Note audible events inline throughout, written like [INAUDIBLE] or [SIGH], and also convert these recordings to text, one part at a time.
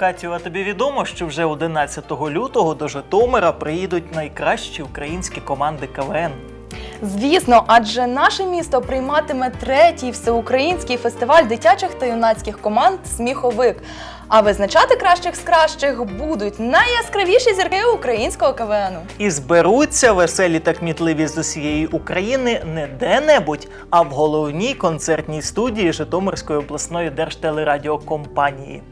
Катю, а тобі відомо, що вже 11 лютого до Житомира приїдуть найкращі українські команди КВН. Звісно, адже наше місто прийматиме третій всеукраїнський фестиваль дитячих та юнацьких команд Сміховик. А визначати кращих з кращих будуть найяскравіші зірки українського КВНу. І зберуться веселі та кмітливі з усієї України не де-небудь, а в головній концертній студії Житомирської обласної держтелерадіокомпанії.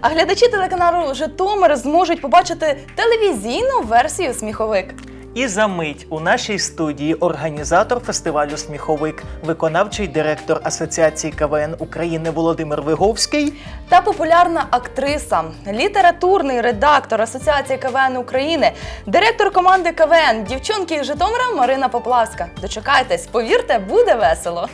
А глядачі телеканалу Житомир зможуть побачити телевізійну версію Сміховик. І за мить у нашій студії організатор фестивалю Сміховик, виконавчий директор Асоціації КВН України Володимир Виговський Та популярна актриса, літературний редактор Асоціації КВН України, директор команди КВН дівчонки із Житомира Марина Поплавська. Дочекайтесь, повірте, буде весело.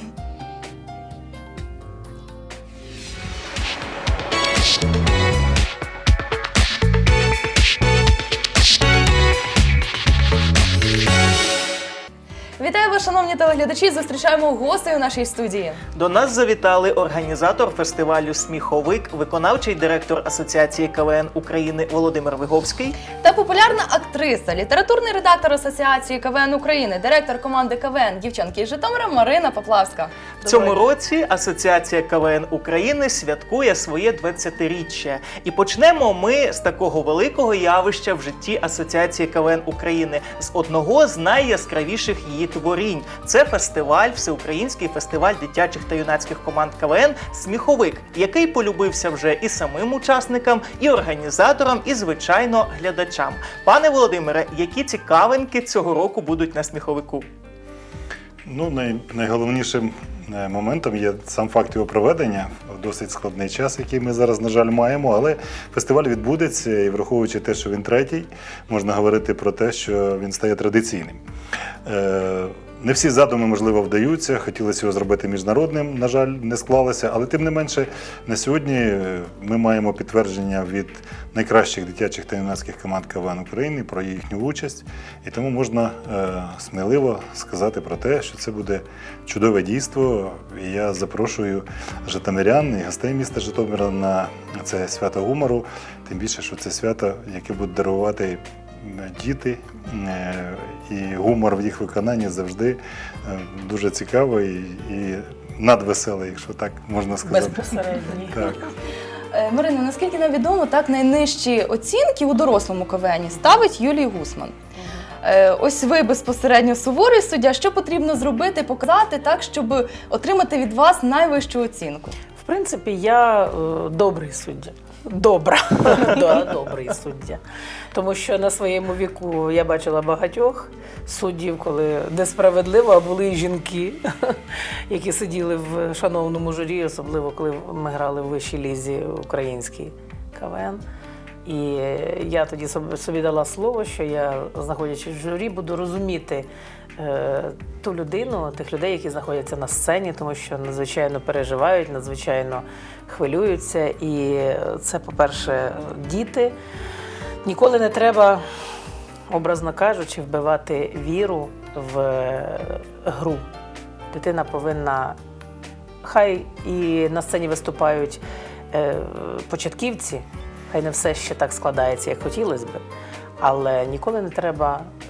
Вітаю вас, шановні телеглядачі! Зустрічаємо гостей у нашій студії. До нас завітали організатор фестивалю Сміховик, виконавчий директор Асоціації КВН України Володимир Виговський. Та популярна актриса, літературний редактор Асоціації КВН України, директор команди КВН дівчонки із Житомира Марина Поплавська. В цьому році Асоціація КВН України святкує своє 20-річчя. І почнемо ми з такого великого явища в житті Асоціації КВН України з одного з найяскравіших її творінь. Це фестиваль, всеукраїнський фестиваль дитячих та юнацьких команд КВН Сміховик, який полюбився вже і самим учасникам, і організаторам, і звичайно глядачам. Пане Володимире, які цікавинки цього року будуть на сміховику? Ну, най, найголовнішим е, моментом є сам факт його проведення в досить складний час, який ми зараз, на жаль, маємо. Але фестиваль відбудеться, і враховуючи те, що він третій, можна говорити про те, що він стає традиційним. Не всі задуми, можливо, вдаються. Хотілося його зробити міжнародним, на жаль, не склалося. Але тим не менше, на сьогодні е, ми маємо підтвердження від найкращих дитячих та юнацьких команд КВН України про їхню участь. І тому можна е, сміливо сказати про те, що це буде чудове дійство. І я запрошую житомирян і гостей міста Житомира на це свято гумору. Тим більше, що це свято, яке буде дарувати діти, е, і гумор в їх виконанні завжди е, дуже цікавий і надвеселий, якщо так можна сказати. Безпосередньо. Так. Е, Марина, наскільки нам відомо, так найнижчі оцінки у дорослому КВНі ставить Юлій Гусман. Ось ви безпосередньо суворий суддя. Що потрібно зробити, показати так, щоб отримати від вас найвищу оцінку? В принципі, я добрий суддя. Добра, [LAUGHS] Да, добрий суддя. Тому що на своєму віку я бачила багатьох суддів, коли несправедливо, а були і жінки, [LAUGHS] які сиділи в шановному журі, особливо коли ми грали в вищій лізі українській КВН. І я тоді собі- дала слово, що я, знаходячись в журі, буду розуміти ту людину, тих людей, які знаходяться на сцені, тому що надзвичайно переживають, надзвичайно хвилюються. І це, по-перше, діти. Ніколи не треба, образно кажучи, вбивати віру в е, гру. Дитина повинна хай і на сцені виступають е, початківці, хай не все ще так складається, як хотілося би, але ніколи не треба е,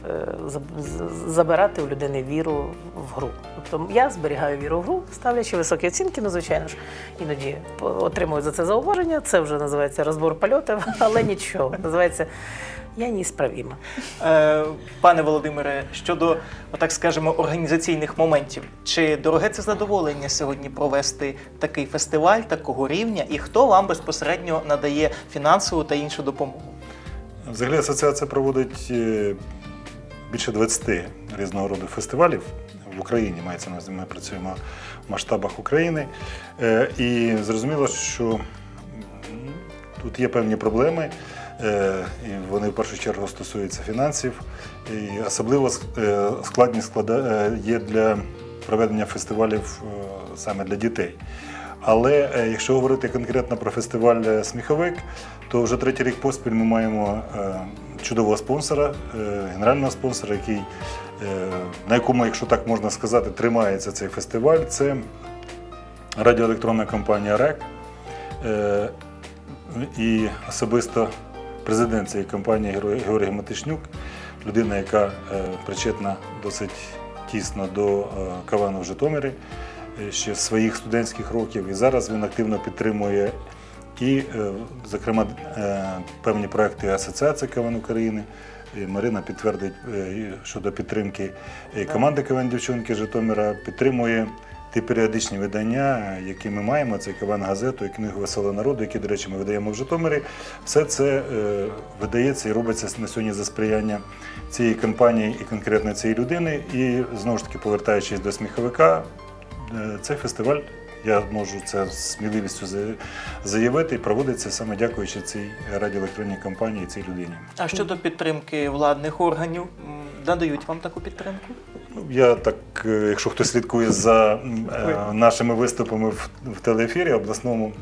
забирати у людини віру в гру. Тобто я зберігаю віру в гру, ставлячи високі оцінки, ну звичайно ж, іноді отримую за це зауваження. Це вже називається розбор польотів, [LAUGHS] але нічого. Називається я неісправіма. Е, пане Володимире, щодо, так скажемо, організаційних моментів, чи дороге це задоволення сьогодні провести такий фестиваль такого рівня, і хто вам безпосередньо надає фінансову та іншу допомогу? Взагалі асоціація проводить е, більше 20 різного роду фестивалів в Україні. Мається на ми працюємо в масштабах України. Е, І зрозуміло, що тут є певні проблеми, е, і вони в першу чергу стосуються фінансів. І особливо е, складність є для проведення фестивалів саме для дітей. Але е, якщо говорити конкретно про фестиваль е, Сміховик, то вже третій рік поспіль ми маємо е, чудового спонсора, генерального спонсора, який, на якому, якщо так можна сказати, тримається цей фестиваль. Це радіоелектронна компанія РЕК. І особисто президент цієї компанії Георгій- Матишнюк, людина, яка причетна досить тісно до КВН в Житомирі ще з своїх студентських років. І зараз він активно підтримує і, е, зокрема, е, певні проекти Асоціації КВН України. І Марина підтвердить е, щодо підтримки команди КВН Дівчонки Житомира, підтримує ті періодичні видання, які ми маємо, це КВН газету і книгу Веселого народу, які, до речі, ми видаємо в Житомирі. Все це е, видається і робиться на сьогодні за сприяння цієї компанії і конкретно цієї людини. І знову ж таки, повертаючись до сміховика, е, цей фестиваль. Я можу це з сміливістю заявити, проводиться саме дякуючи цій радіоелектронній компанії, цій людині. А щодо підтримки владних органів, надають вам таку підтримку? Ну, Я так, е, якщо хтось слідкує за е, нашими виступами в, телеефірі обласному,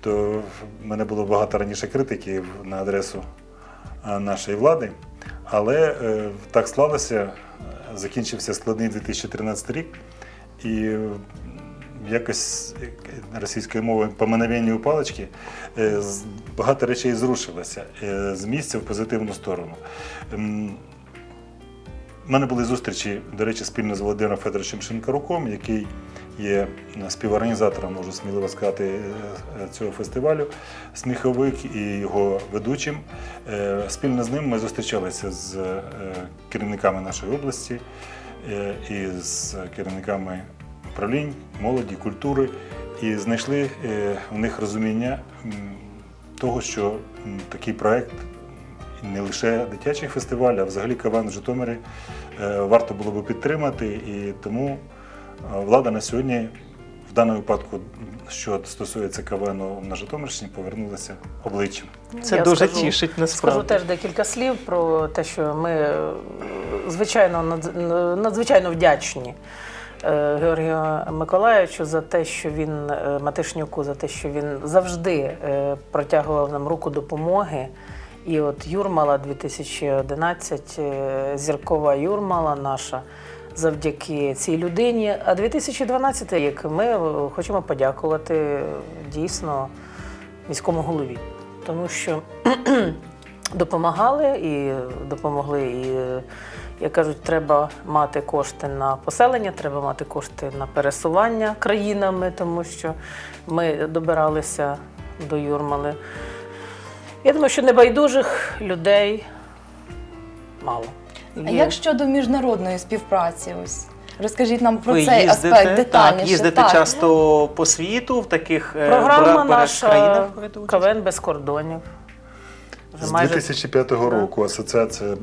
то в мене було багато раніше критики на адресу е, нашої влади. Але е, так склалося, е, закінчився складний 2013 рік, і е, якось е, російською мовою по мановенню палички е, багато речей зрушилося е, з місця в позитивну сторону. Ем, у мене були зустрічі, до речі, спільно з Володимиром Федоровичем Шинкаруком, який є співорганізатором, можу сміливо сказати, е, цього фестивалю Сміховик і його ведучим. Е, Спільно з ним ми зустрічалися з е, керівниками нашої області е, і з керівниками управлінь, молоді, культури, і знайшли е, у них розуміння того, що такий проект не лише дитячий фестиваль, а взагалі КВН в Житомирі е, варто було би підтримати. І тому е, влада на сьогодні, в даному випадку, що стосується КВН на Житомирщині, повернулася обличчям. Це Я дуже скажу- тішить насправді. Скажу теж декілька слів про те, що ми звичайно надзвичайно вдячні Георгію Миколаївичу за те, що він е, Матишнюку, за те, що він завжди е, протягував нам руку допомоги. І от Юрмала 2011, е, зіркова Юрмала наша. Завдяки цій людині. А 2012 рік ми е, хочемо подякувати е, дійсно міському голові, тому що допомагали і допомогли. І, як кажуть, треба мати кошти на поселення, треба мати кошти на пересування країнами, тому що ми добиралися до Юрмали. Я думаю, що небайдужих людей мало. А Є. як щодо міжнародної співпраці? Ось розкажіть нам про Ви цей їздите, аспект детальніше. так, їздите Так. часто по світу в таких е, Програма бра- наша країнах? КВН без кордонів. Вже З майже 2005 року асоціація е,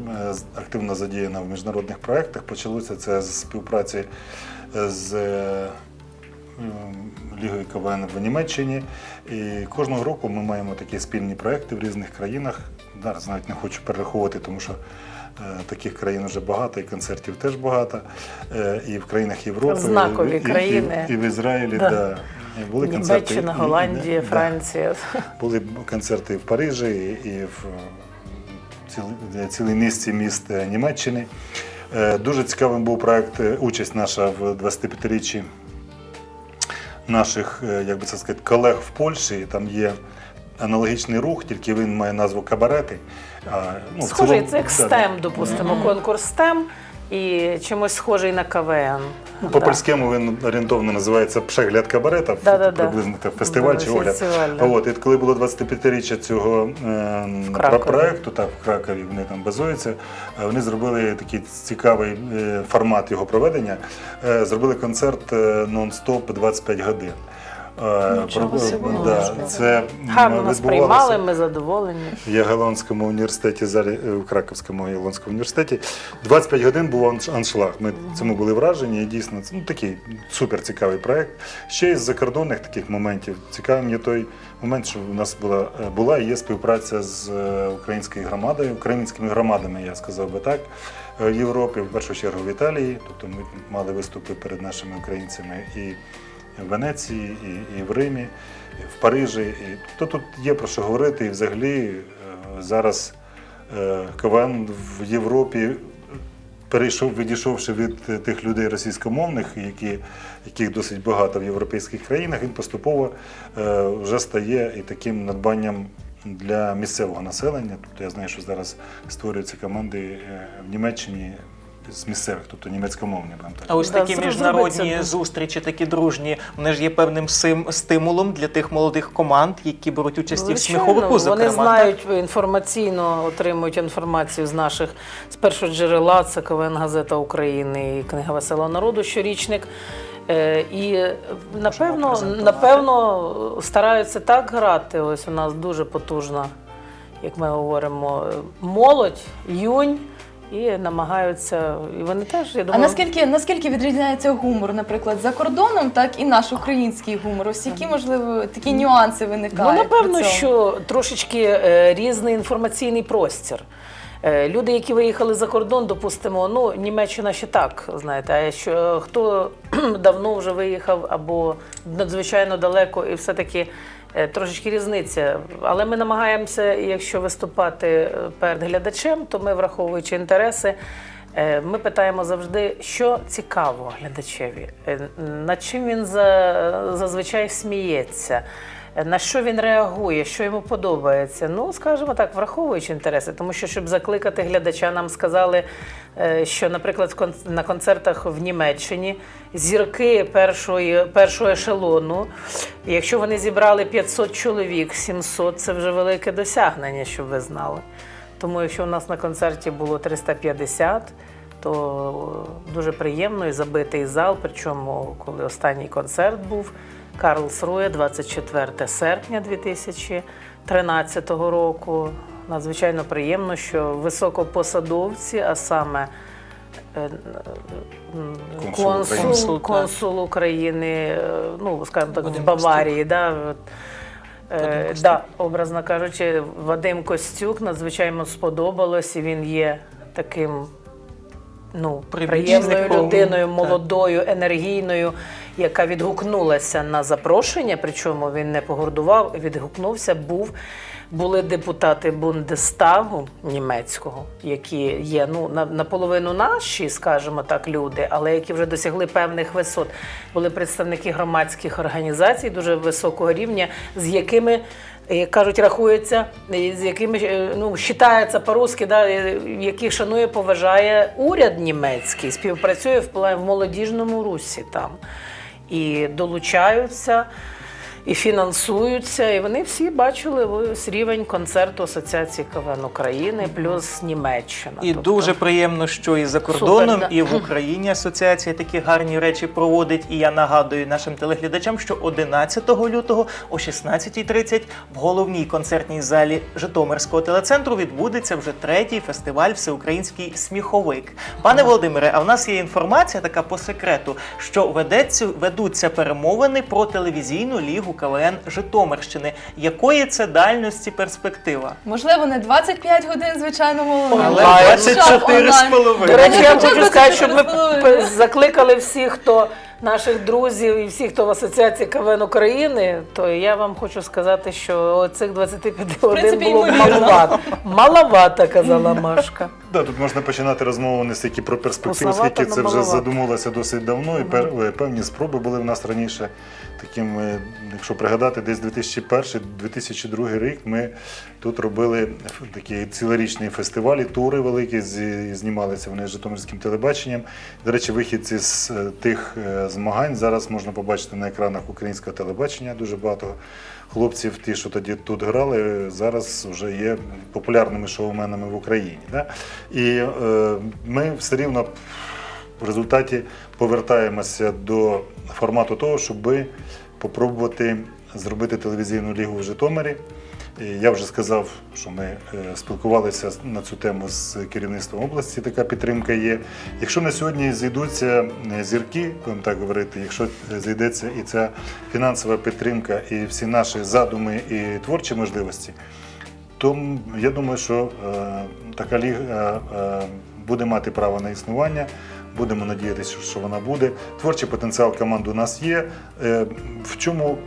активно задіяна в міжнародних проєктах. Почалося це з співпраці е, з е, Лігою КВН в Німеччині. І кожного року ми маємо такі спільні проекти в різних країнах. Зараз навіть не хочу перераховувати, тому що таких країн вже багато, і концертів теж багато. І в країнах Європи, Знакові і, і- країни. І, в Ізраїлі, Да. да. Були концерти. Німеччина, Голландія, да. Франція. Були концерти в Парижі і в ціл- цілій низці міст е, Німеччини. Е, Дуже цікавим був проект, е, участь наша в 25-річчі наших, е, як би це сказати, колег в Польщі. Там є аналогічний рух, тільки він має назву кабарети. А, ну, Схожий, цілому- це як STEM, допустимо, конкурс STEM і чимось схожий на КВН. Ну, [LAUGHS] по Да. польському він орієнтовно називається «Пшегляд кабарета, приблизно так, фестиваль чи огляд. От, і коли було 25-річчя цього проєкту, так, в Кракові вони там базуються, е, вони зробили такий цікавий е, формат його проведення. Е, зробили концерт нон-стоп 25 годин. Е, Нічого собі. да, це Гарно нас приймали, ми задоволені. в Ягелонському університеті, е, в Краковському Ягелонському університеті. 25 годин був аншлаг. Ми цьому були вражені. І дійсно це ну, такий супер цікавий проект. Ще із закордонних таких моментів. Цікавий мені той момент, що в нас була, е, була і є співпраця з е, українською громадою, українськими громадами, я сказав би так, е, в Європі, в першу чергу в Італії. Тобто ми мали виступи перед нашими українцями і в Венеції, і, і в Римі, і в Парижі. І, то тут є про що говорити. І взагалі е, зараз е, КВН в Європі перейшов, відійшовши від е, тих людей російськомовних, які, яких досить багато в європейських країнах, він поступово вже стає і таким надбанням для місцевого населення. Тобто я знаю, що зараз створюються команди в Німеччині з місцевих, тобто німецькомовні. будемо так А ось Да, такі зробиться міжнародні зустрічі, такі дружні, вони ж є певним сим- стимулом для тих молодих команд, які беруть участь і в Звичайно, сміховику. Зокрема, Вони знають інформаційно, отримують інформацію з наших з першого джерела, це КВН Газета України і Книга Веселого народу, щорічник. Е, І е, напевно, презентувати. напевно стараються так грати. Ось у нас дуже потужна, як ми говоримо, е, молодь, юнь. І намагаються, і вони теж, я А наскільки наскільки відрізняється гумор, наприклад, за кордоном, так і наш український гумор? Ось які можливо такі нюанси виникають? Ну, напевно, при цьому? що трошечки е, різний інформаційний простір. Е, Люди, які виїхали за кордон, допустимо, ну Німеччина ще так, знаєте, а що хто [CLEARS THROAT] давно вже виїхав або надзвичайно далеко, і все-таки трошечки різниця. Але ми намагаємося, якщо виступати е, перед глядачем, то ми, враховуючи інтереси, е, ми питаємо завжди, що цікаво глядачеві, е, над чим він зазвичай сміється. На що він реагує, що йому подобається? Ну, скажімо так, враховуючи інтереси, тому що щоб закликати глядача, нам сказали, е, що, наприклад, на концертах в Німеччині зірки першої, першого ешелону, якщо вони зібрали 500 чоловік, 700 це вже велике досягнення, щоб ви знали. Тому якщо у нас на концерті було 350, то дуже приємно і забитий зал. Причому, коли останній концерт був Карлсрує, 24 серпня 2013 року. Надзвичайно приємно, що високопосадовці, а саме е, Консул консул, консул України, е, ну скажімо так, Вадим в Баварії, да, Вадим Е, да, образно кажучи, Вадим Костюк надзвичайно сподобалось, і він є таким ну, приємною людиною, так. молодою, енергійною, яка відгукнулася на запрошення, причому він не погордував, відгукнувся, був. Були депутати Бундестагу німецького, які є ну на- наполовину наші, скажімо так, люди, але які вже досягли певних висот. Були представники громадських організацій дуже високого рівня, з якими як кажуть, рахується, з якими е, ну вважається по-русски, да, е, яких шанує, поважає уряд німецький, співпрацює в молодіжному русі там і долучаються. І фінансуються, і вони всі бачили ось рівень концерту Асоціації КВН України плюс Німеччина. І Тобто- дуже приємно, що і за кордоном, Супер, да. і в Україні асоціація такі гарні речі проводить. І я нагадую нашим телеглядачам, що 11 лютого о 16.30 в головній концертній залі Житомирського телецентру відбудеться вже третій фестиваль Всеукраїнський сміховик. Пане Володимире, а в нас є інформація така по секрету, що ведеться, ведуться перемовини про телевізійну лігу КВН Житомирщини. Якої це дальності перспектива? Можливо, не 25 годин, звичайно, Але 24 з половиною. Речі, я хочу сказати, щоб ми п- закликали всіх, хто наших друзів і всіх, хто в Асоціації КВН України, то я вам хочу сказати, що цих 25 годин принципі, було ймовірно. маловато. Маловато, казала Машка. Да, тут можна починати розмову не стільки про перспективу, Вкусновато, скільки це вже маловато. задумувалося досить давно, і пер- е, певні спроби були в нас раніше. Таким, якщо пригадати, десь 2001-2002 рік ми тут робили такі цілорічні фестивалі, тури великі, знімалися вони з Житомирським телебаченням. До речі, вихідці з е, тих е, змагань зараз можна побачити на екранах українського телебачення. Дуже багато хлопців, ті, що тоді тут грали, зараз вже є популярними шоуменами в Україні. Да? І е, ми все рівно в результаті повертаємося до формату того, щоб попробувати зробити телевізійну лігу в Житомирі. Я вже сказав, що ми е, спілкувалися на цю тему з керівництвом області. Така підтримка є. Якщо на сьогодні зійдуться е, зірки, будемо так говорити, якщо зійдеться і ця фінансова підтримка, і всі наші задуми і творчі можливості, то я думаю, що е, така ліга е, буде мати право на існування. Будемо надіятися, що вона буде. Творчий потенціал команд у нас є. Е, В чому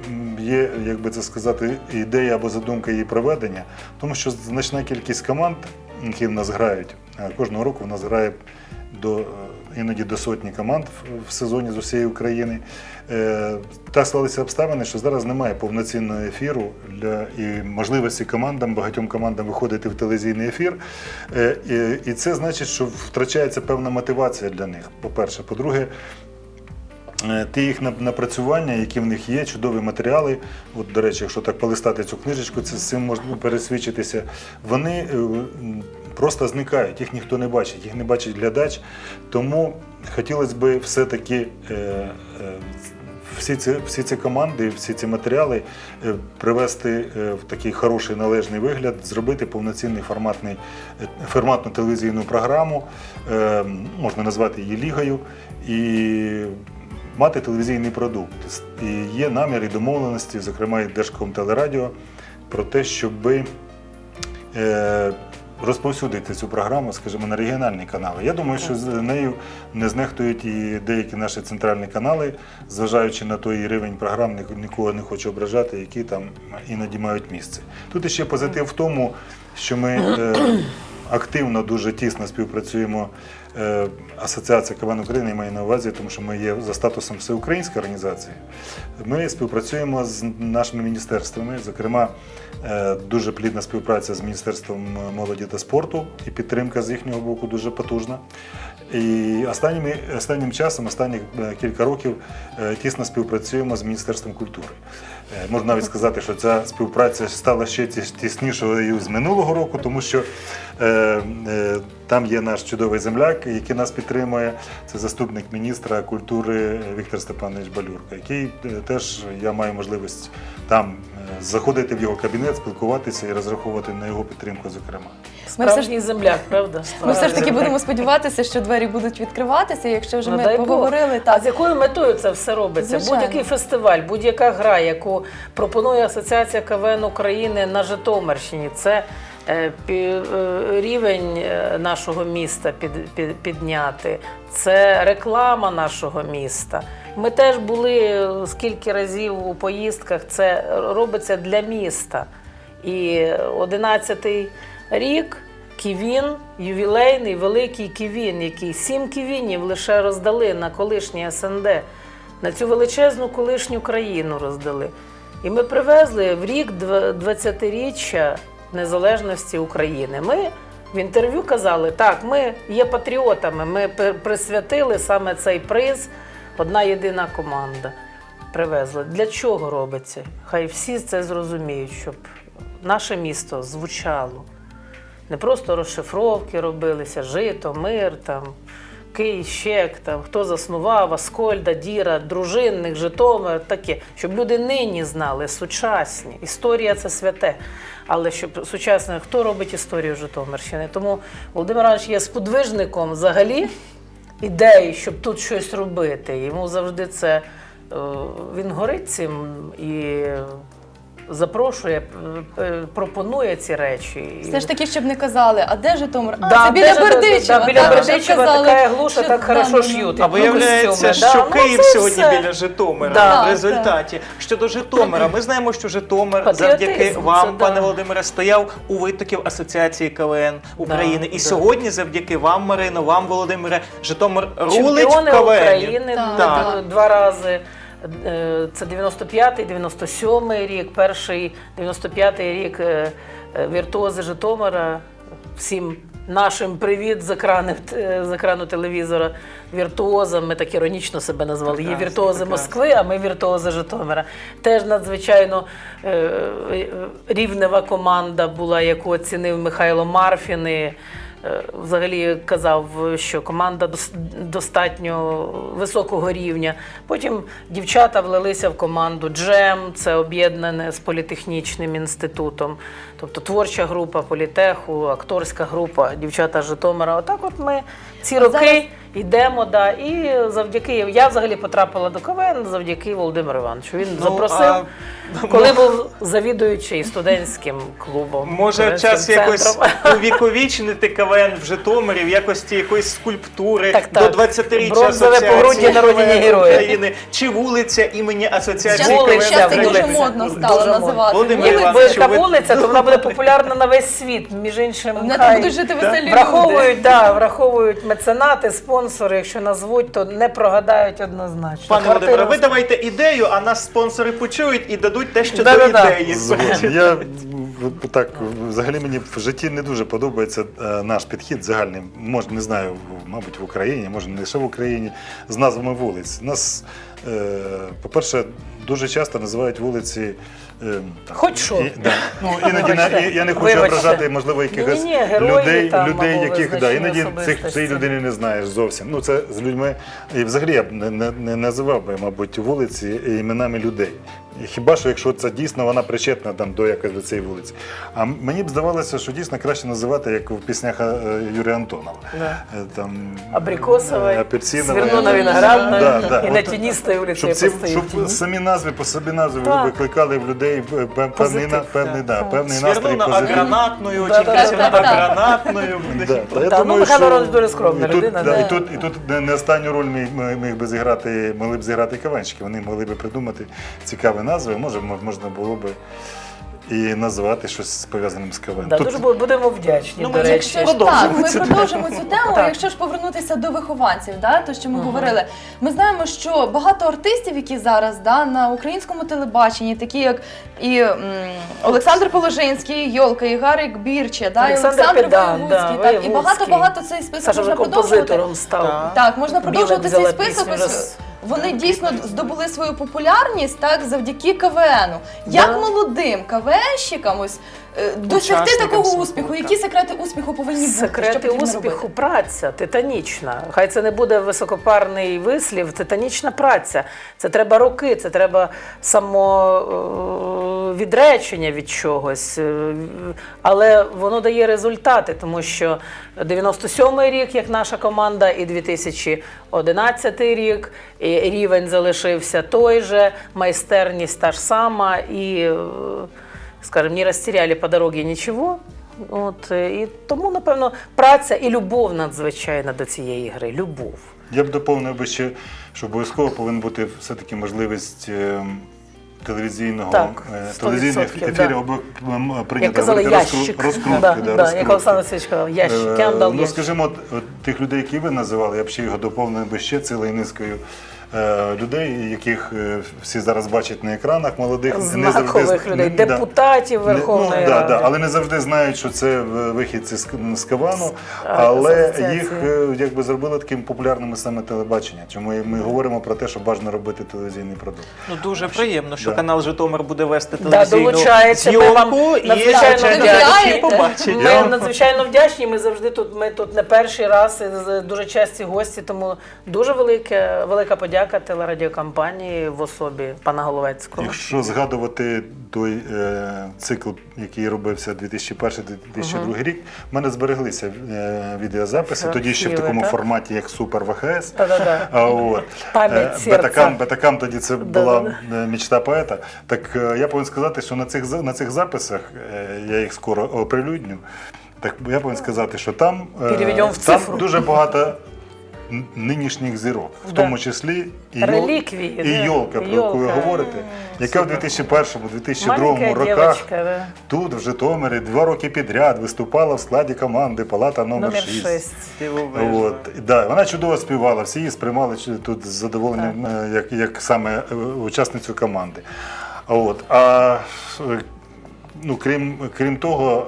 є, як би це сказати, ідея або задумка її проведення? Тому що значна кількість команд, які в нас грають, е, кожного року в нас грає до е, іноді до сотні команд в- сезоні з усієї України. Е, Так склалися обставини, що зараз немає повноцінного ефіру для і можливості командам, багатьом командам виходити в телевізійний ефір. Е, І, це значить, що втрачається певна мотивація для них. По-перше, по-друге, Е, Ті їх напрацювання, які в них є, чудові матеріали. От, до речі, якщо так полистати цю книжечку, це з цим можна пересвідчитися. Вони просто зникають, їх ніхто не бачить, їх не бачить глядач. Тому хотілося б все-таки е, е, всі ці, всі ці команди, всі ці матеріали е, привести в такий хороший належний вигляд, зробити повноцінний форматну телевізійну програму, можна назвати її лігою. І мати телевізійний продукт. І є намір і домовленості, зокрема і Держкомтелерадіо, про те, щоб розповсюдити цю програму, скажімо, на регіональні канали. Я думаю, що з нею не знехтують і деякі наші центральні канали, зважаючи на той рівень програм, нікого не хочу ображати, які там іноді мають місце. Тут ще позитив в тому, що ми. Е, Активно, дуже тісно співпрацюємо. Е, Асоціація КВН України має на увазі, тому що ми є за статусом всеукраїнської організації. Ми співпрацюємо з нашими міністерствами, зокрема, е, дуже плідна співпраця з Міністерством молоді та спорту і підтримка з їхнього боку дуже потужна. І останніми, останнім часом, останні е, кілька років, е, тісно співпрацюємо з Міністерством культури. Е, Можна навіть сказати, що ця співпраця стала ще тіс- тіснішою з минулого року, тому що там є наш чудовий земляк, який нас підтримує. Це заступник міністра культури Віктор Степанович Балюрка, який теж я маю можливість там заходити в його кабінет, спілкуватися і розраховувати на його підтримку, зокрема. Ми все ж Справжній земляк, правда? Ми все ж таки будемо сподіватися, що двері будуть відкриватися. Якщо вже Ну, ми дай Бог. поговорили, А так з якою метою це все робиться? Звичайно. Будь-який фестиваль, будь-яка гра, яку пропонує Асоціація КВН України на Житомирщині, це е, пі- е, рівень е, нашого міста під, під, підняти, це реклама нашого міста. Ми теж були е, скільки разів у поїздках, це робиться для міста. І 11-й рік Ківін, ювілейний великий ківін, який сім ківінів лише роздали на колишній СНД, на цю величезну колишню країну роздали. І ми привезли в рік дв- 20-річчя незалежності України. Ми в інтерв'ю казали, так, ми є патріотами, ми присвятили саме цей приз, одна єдина команда привезли. Для чого робиться? Хай всі це зрозуміють, щоб наше місто звучало. Не просто розшифровки робилися, жито, мир, там, Кий, Щек, там, хто заснував, Аскольда, Діра, дружинник, Житомир, таке, щоб люди нині знали, сучасні. Історія це святе. Але щоб сучасне, хто робить історію Житомирщини? Тому Володимир Іванович є сподвижником взагалі ідеї, щоб тут щось робити. Йому завжди це е, він горить цим і запрошує, е, е, пропонує ці речі. Все ж таки, щоб не казали, а де Житомир? А, Да, це біля Бердичева. Да, біля Бердичева така глуша, так хорошо шьють. А виявляється, що. Ну, Київ сьогодні біля Житомира в результаті. Щодо Житомира, ми знаємо, що Житомир завдяки вам, пане Володимире, стояв у витоків Асоціації КВН України. І сьогодні, завдяки вам, Марино, вам, Володимире, Житомир рулить в Чемпіони КВН. України два рази. Е, Це 95-й, 97-й рік, перший 95-й рік е, е, віртуози Житомира. Всім нашим привіт з екрану, з екрану телевізора. Віртуозам. Ми так іронічно себе назвали. Є віртуози прекрасно. Москви, а ми віртуози Житомира. Теж надзвичайно рівнева команда була, яку оцінив Михайло Марфін. Е, Взагалі казав, що команда дос- достатньо високого рівня. Потім дівчата влилися в команду Джем, це об'єднане з політехнічним інститутом, тобто творча група політеху, акторська група, дівчата Житомира. Отак, от ми ці роки зараз- йдемо. Да. І завдяки я взагалі потрапила до КВН завдяки Володимиру Івановичу. Він Ну, запросив, а, коли був завідуючий студентським клубом. Може, час якось увіковічнити КВН в Житомирі в якості якоїсь скульптури Так, до 20-річчя Бронзове Асоціації погруддя народні герої. України, чи вулиця імені Асоціації КВН зараз це дуже модно стало називати. Володимир Якби Іванович, ви- вулиця, то вона буде популярна на весь світ. Між іншим, хай будуть жити веселі враховують, да, враховують меценати, спонсори. Якщо назвуть, то не прогадають однозначно. Пане Володимире, ви давайте ідею, а нас спонсори почують і дадуть те, що до ідеї. Я так взагалі мені в житті не дуже подобається е, наш підхід загальний. Може, не знаю, мабуть, в Україні, може не лише в Україні, з назвами вулиць. Нас, е, по-перше, дуже часто називають вулиці. е, Хоч що. і- да. [LAUGHS] Ну, іноді на- і- я не хочу Вибачте. ображати, можливо, якихось Ні-ні-ні, герої людей, там, людей, яких да, іноді цих цієї людини не знаєш зовсім. Ну це з людьми. І взагалі я б не, не, не називав би, мабуть, вулиці іменами людей. І Хіба що якщо це дійсно вона причетна там до якось до цієї вулиці. А мені б здавалося, що дійсно краще називати, як в піснях е, Юрія Антонова. Да. Е, Там Абрикосовой, е. Свернула виноградной Да, да. и на От, тенистой улице Щоб, ці, щоб самі назви по собі назви Так. викликали в людей певний, Позитив, на- певний, да, певний настрій Сверну на позитив. агранатною, чи Да-да-да. на Так-так-так. агранатною. Да, та я Та, ну, Михайло що дуже скромна і тут, людина, да, да. і тут, і тут не, останню роль міг, міг би зіграти, могли б зіграти кавенщики. Вони могли б придумати цікаві назви. Може, можна було б і назвати щось пов'язаним з КВН. Да, Тут- дуже бу- будемо вдячні, Ну, до ми речі. Якщо ж так, ми цю продовжимо цю тему. Так. Якщо ж повернутися до вихованців, да, то що ми говорили, ми знаємо, що багато артистів, які зараз да, на українському телебаченні, такі як і м, Олександр Положинський, Йолка, і Гарик Бірче, да, і Олександр Олександр Воєвудський, да, так, і Воєвудський. багато багато цей список Саша вже можна продовжувати. композитором став. Так. Можна продовжувати цей список. пісню, роз- Вони дійсно здобули свою популярність так завдяки КВНу. Як молодим КВНщикам ось досягти такого свого, успіху? так. Які секрети успіху повинні бути? Секрети успіху, робити? праця титанічна. Хай це не буде високопарний вислів, титанічна праця. Це треба роки, це треба самовідречення від чогось. Е, Але воно дає результати, тому що 97-й рік, як наша команда, і 2011 рік, і рівень залишився той же, майстерність та ж сама, і, е, скажімо, не розтіряли по дорозі нічого. От, е, і тому, напевно, праця і любов надзвичайна до цієї гри. Любов. Я б доповнив би ще, що обов'язково повинна бути все-таки можливість. е, Телевізійного Так, е, 100%, телевізійних ефірів м, прийнято Як казали, говорити, розкру- розкрутки, да, да, да, як. Олександр Васильович казав, ящик. Я вам дав ну, ящик. скажімо, от, от тих людей, які ви називали, я б ще його доповнив би ще цілою низкою е, людей, яких е, всі зараз бачать на екранах, молодих, Знакових людей, не- депутатів Не- Верховної ну, Ради. Да, але не завжди знають, що це вихідці з, Кавану, але їх е, якби зробили таким популярними саме телебачення. Чому ми говоримо про те, що бажано робити телевізійний продукт. Ну дуже приємно, що Да. канал Житомир буде вести Да, телевізійну долучається. Ми зйомку і надзвичайно вдячні. побачать. Ми надзвичайно вдячні. Ми завжди тут. Ми тут не перший раз з- дуже часті гості. Тому дуже велике, велика подяка телерадіокомпанії в особі пана Головецького. Якщо згадувати той е, цикл, який робився 2001-2002 рік, в мене збереглися е, відеозаписи, тоді ще в такому так? форматі, як Супер ВХС. Та-да-да. А, от. Пам'ять Е. Бетакам, Бетакам тоді це була Да-да-да. е, мічта поета. Так е, я повинен сказати, що на цих, на цих записах, е, я їх скоро оприлюдню, так я повинен сказати, що там, е, там дуже багато нинішніх зірок, в Да. тому числі і, Реліквії, і да. Йолка, про яку ви говорите, яка в 2001-2002 роках да. тут, в Житомирі, два роки підряд виступала в складі команди Палата номер, номер 6. 6. От, да, вона чудово співала, всі її сприймали тут з задоволенням, е, як, як саме е, учасницю команди. А От, а е, ну, крім, крім того,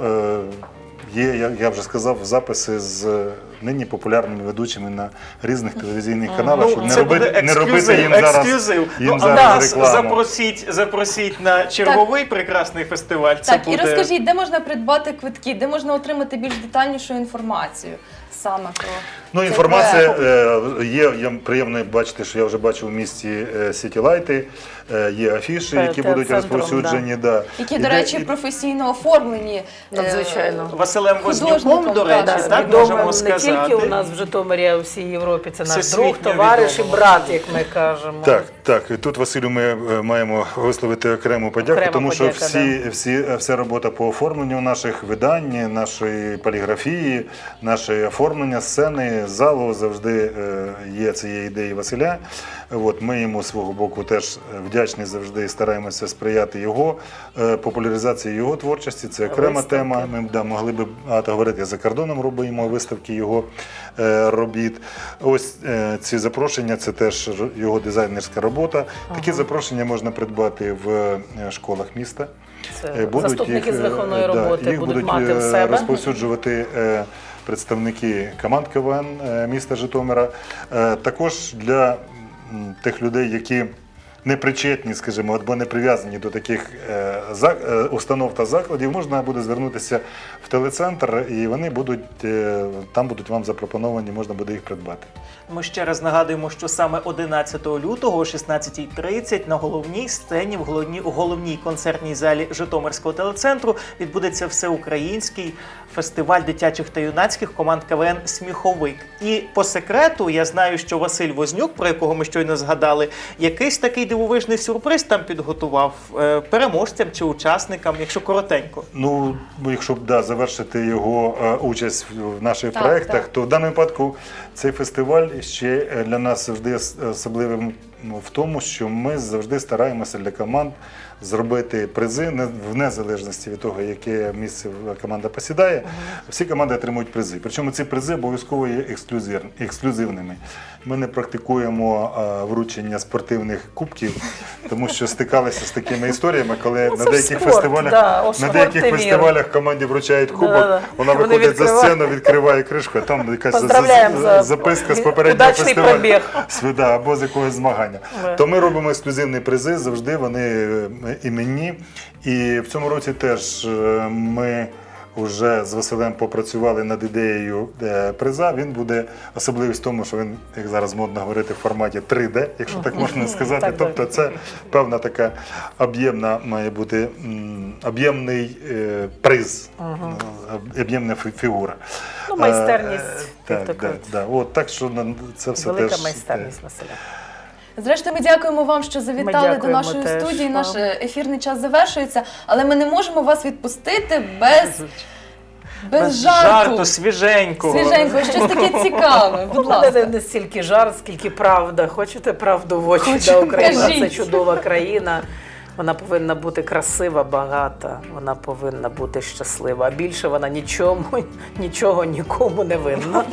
є, я, я вже сказав, записи з нині популярними ведучими на різних телевізійних каналах, щоб Ну, не робити, не робити ексклюзив, їм зараз, ексклюзив. їм ну, зараз нас рекламу. запросіть, запросіть на черговий прекрасний фестиваль. Це Так, буде... і розкажіть, де можна придбати квитки, де можна отримати більш детальнішу інформацію саме про Ну, інформація е, є. Я приємно бачити, що я вже бачив у місті е, Сіті е, є афіші, які будуть театрцентром, розповсюджені. Да. Які, Іде- до речі, і- професійно оформлені. е, Надзвичайно. Василем Вознюком, Художником, до речі, да, так, відомо можемо не сказати. тільки у нас в Житомирі, а у всій Європі. Це наш Всесвітньо друг, товариш і брат, як ми кажемо. Так, так. І тут Василю ми е, маємо висловити окрему подяку, Окрема тому що подяка, всі, всі, е, вся робота по оформленню наших видань, нашої поліграфії, наше оформлення сцени, залу завжди е, є цієї ідеї Василя. От, ми йому свого боку теж е, вдячні завжди стараємося сприяти його е, популяризації його творчості. Це окрема Виставки. тема. Ми да, могли б багато говорити за кордоном, робимо виставки його робіт. Ось ці запрошення це теж його дизайнерська робота. Такі запрошення можна придбати в школах міста. Це будуть заступники їх, з виховної да, їх будуть мати в себе. розповсюджувати представники команд КВН е, міста Житомира. Е, Також для тих людей, які не причетні, скажімо, або не прив'язані до таких е, установ та закладів, можна буде звернутися в телецентр, і вони будуть там будуть вам запропоновані, можна буде їх придбати. Ми ще раз нагадуємо, що саме 11 лютого о 16.30 на головній сцені в головній концертній залі Житомирського телецентру відбудеться всеукраїнський фестиваль дитячих та юнацьких команд КВН Сміховик. І по секрету я знаю, що Василь Вознюк, про якого ми щойно згадали, якийсь такий дивовижний сюрприз там підготував е, переможцям чи учасникам, якщо коротенько. Ну, якщо б да, завершити його е, участь в- в наших Так, проєктах, так. то в даному випадку цей фестиваль ще е, для нас завжди особливим ну, в тому, що ми завжди стараємося для команд зробити призи не- в незалежності від того, яке місце команда посідає. Всі команди отримують призи. Причому ці призи обов'язково є ексклюзив, ексклюзивними. Ми не практикуємо е, вручення спортивних кубків, тому що стикалися з такими історіями, коли Ну, на деяких спорт, фестивалях да, на деяких фестивалях команді вручають кубок, Да-да-да. вона виходить за сцену, відкриває кришку, а там якась за- за- за записка з попереднього фестивалю пробіг. Або з якогось змагання. Да. То ми робимо ексклюзивні призи, завжди вони е, іменні. І в цьому році теж е, ми. Вже з Василем попрацювали над ідеєю е, приза. Він буде особливість в тому, що він, як зараз модно говорити, в форматі 3D, якщо так можна сказати. Тобто це певна така об'ємна має бути об'ємний приз, е, об'ємна фігура. Ну, майстерність, Так, кажуть. да. От, так що на- це все Велика майстерність Василя. Зрештою, ми дякуємо вам, що завітали до нашої теж студії. Наш вам. ефірний час завершується, але ми не можемо вас відпустити без, без, Без жарту. жарту свіженького. Свіженького, щось таке цікаве. Будь ласка. не, не стільки жарт, скільки правда. Хочете правду в очі? Хочу. Да, Україна Кажіть. це чудова країна. Вона повинна бути красива, багата, вона повинна бути щаслива. А більше вона нічому, [LAUGHS] нічого нікому не винна.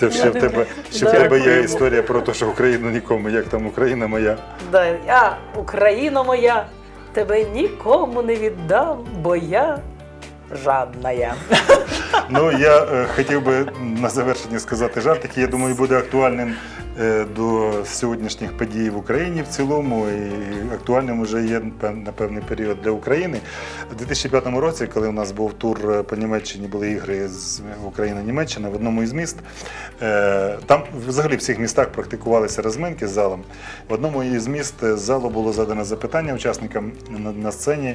Це ще в тебе, ще в тебе є історія про те, що Україна нікому, як там Україна моя. Да, я, Україна моя, тебе нікому не віддам, бо я жадна я. Ну я е, хотів би на завершення сказати жарт, який я думаю буде актуальним до сьогоднішніх подій в Україні в цілому, і актуальним вже є на певний період для України. У 2005 році, коли у нас був тур е, по Німеччині, були ігри з Україна-Німеччина в одному із міст. е, Там взагалі в всіх містах практикувалися розминки з залом. В одному із міст е, залу було задано запитання учасникам на, сцені,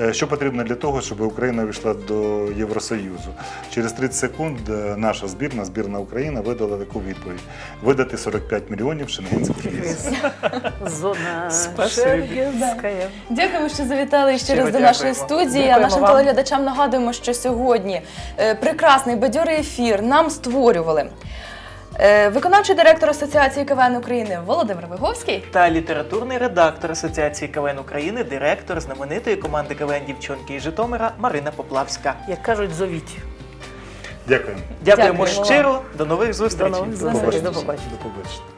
е, що потрібно для того, щоб Україна вийшла до Євросоюзу. Через 30 секунд е, наша збірна, збірна Україна, видала таку відповідь: видати 45 мільйонів шенгенських віз. Зона Шенгенська. Дякуємо, що завітали ще раз до нашої студії. А нашим телеглядачам нагадуємо, що сьогодні е, прекрасний бадьорий ефір нам створювали. е, Виконавчий директор Асоціації КВН України Володимир Виговський та літературний редактор Асоціації КВН України, директор знаменитої команди КВН Дівчонки із Житомира Марина Поплавська. Як кажуть, зовіть. Дякуємо. Дякуємо Дякуємо щиро. До нових зустрічей. До нових зустрічей. До побачення. До побачення.